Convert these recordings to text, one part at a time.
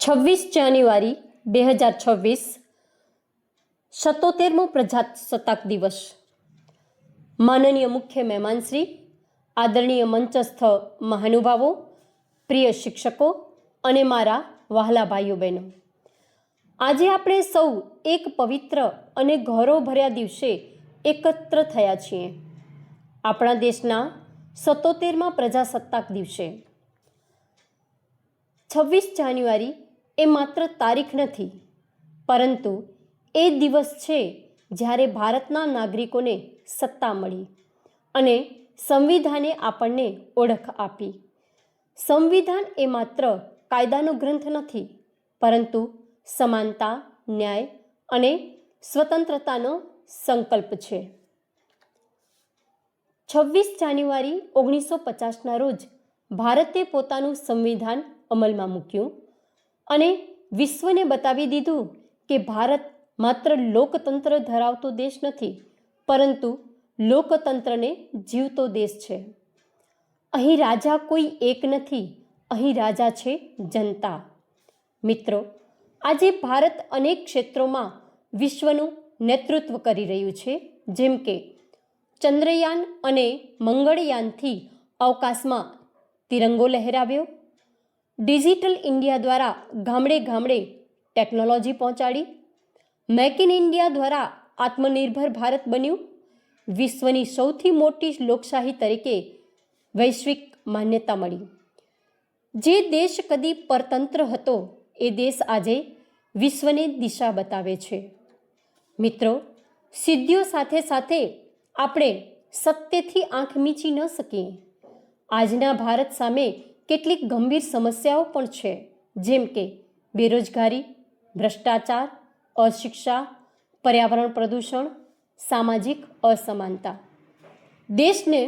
છવ્વીસ જાન્યુઆરી બે હજાર છવ્વીસ, સત્તોતેરમો પ્રજાસત્તાક દિવસ. માનનીય મુખ્ય મહેમાન શ્રી આદરણીય મંચસ્થ મહાનુભાવો, પ્રિય શિક્ષકો અને મારા વહાલા ભાઈઓ બહેનો આજે આપણે સૌ એક પવિત્ર અને ગૌરવભર્યા દિવસે એકત્ર થયા છીએ. આપણા દેશના સત્તોતેરમાં પ્રજાસત્તાક દિવસે. છવ્વીસ જાન્યુઆરી એ માત્ર તારીખ નથી, પરંતુ એ દિવસ છે જ્યારે ભારતના નાગરિકોને સત્તા મળી અને સંવિધાને આપણને ઓળખ આપી. સંવિધાન એ માત્ર કાયદાનો ગ્રંથ નથી, પરંતુ સમાનતા, ન્યાય અને સ્વતંત્રતાનો સંકલ્પ છે. છવ્વીસ જાન્યુઆરી ઓગણીસો પચાસના રોજ ભારતે પોતાનું સંવિધાન અમલમાં મૂક્યું. અને વિશ્વને બતાવી દીધું કે ભારત માત્ર લોકતંત્ર ધરાવતો દેશ નથી, પરંતુ લોકતંત્રને જીવતો દેશ છે. અહીં રાજા કોઈ એક નથી, અહીં રાજા છે જનતા. મિત્રો, આજે ભારત અનેક ક્ષેત્રોમાં વિશ્વનું નેતૃત્વ કરી રહ્યું છે, જેમ કે ચંદ્રયાન અને મંગળયાનથી અવકાશમાં તિરંગો લહેરાવ્યો ડિજિટલ ઇન્ડિયા દ્વારા ગામડે ગામડે ટેકનોલોજી પહોંચાડી, મેક ઇન ઇન્ડિયા દ્વારા આત્મનિર્ભર ભારત બન્યું, વિશ્વની સૌથી મોટી લોકશાહી તરીકે વૈશ્વિક માન્યતા મળી. જે દેશ કદી પરતંત્ર હતો, એ દેશ આજે વિશ્વને દિશા બતાવે છે. મિત્રો, સિદ્ધિઓ સાથે સાથે આપણે સત્યથી આંખ મીચી ન શકીએ. આજના ભારત સામે કેટલીક ગંભીર સમસ્યાઓ પણ છે, જેમ કે બેરોજગારી, ભ્રષ્ટાચાર, અશિક્ષા, પર્યાવરણ પ્રદૂષણ, સામાજિક અસમાનતા. દેશને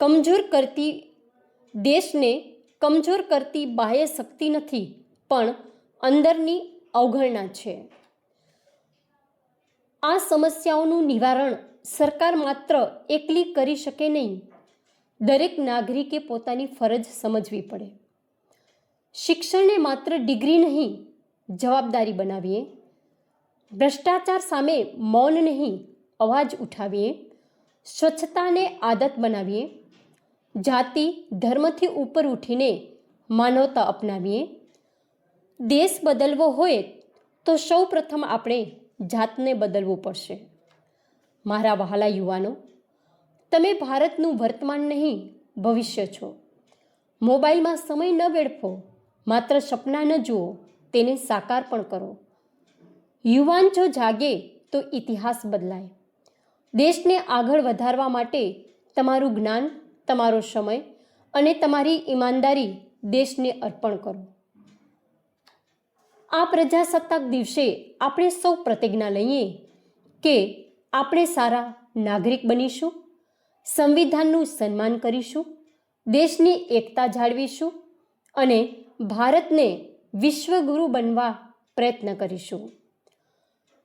કમજોર કરતી, દેશને કમજોર કરતી બાહ્ય શક્તિ નથી, પણ અંદરની અવગણના છે. આ સમસ્યાઓનું નિવારણ સરકાર માત્ર એકલી કરી શકે નહીં દરેક નાગરિકે પોતાની ફરજ સમજવી પડે. શિક્ષણને માત્ર ડિગ્રી નહીં, જવાબદારી બનાવીએ. ભ્રષ્ટાચાર સામે મૌન નહીં, અવાજ ઉઠાવીએ. સ્વચ્છતાને આદત બનાવીએ. જાતિ, ધર્મથી ઉપર ઉઠીને માનવતા અપનાવીએ. દેશ બદલવો હોય તો સૌ પ્રથમ આપણે જાતને બદલવું પડશે. મારા વહાલા યુવાનો તમે ભારતનું વર્તમાન નહીં, ભવિષ્ય છો. મોબાઈલમાં સમય ન વેડફો, માત્ર સપના ન જુઓ, તેને સાકાર પણ કરો. યુવાન જો જાગે તો ઇતિહાસ બદલાય. દેશને આગળ વધારવા માટે તમારું જ્ઞાન, તમારો સમય અને તમારી ઈમાનદારી દેશને અર્પણ કરો. આ પ્રજાસત્તાક દિવસે આપણે સૌ પ્રતિજ્ઞા લઈએ કે આપણે સારા નાગરિક બનીશું. સંવિધાનનું સન્માન કરીશું, દેશની એકતા જાળવીશું અને ભારતને વિશ્વગુરુ બનવા પ્રયત્ન કરીશું.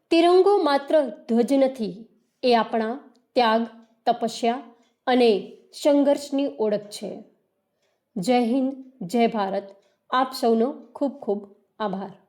તિરંગો માત્ર ધ્વજ નથી, એ આપણા ત્યાગ, તપસ્યા અને સંઘર્ષની ઓળખ છે. જય હિન્દ, જય ભારત. આપ સૌનો ખૂબ ખૂબ આભાર.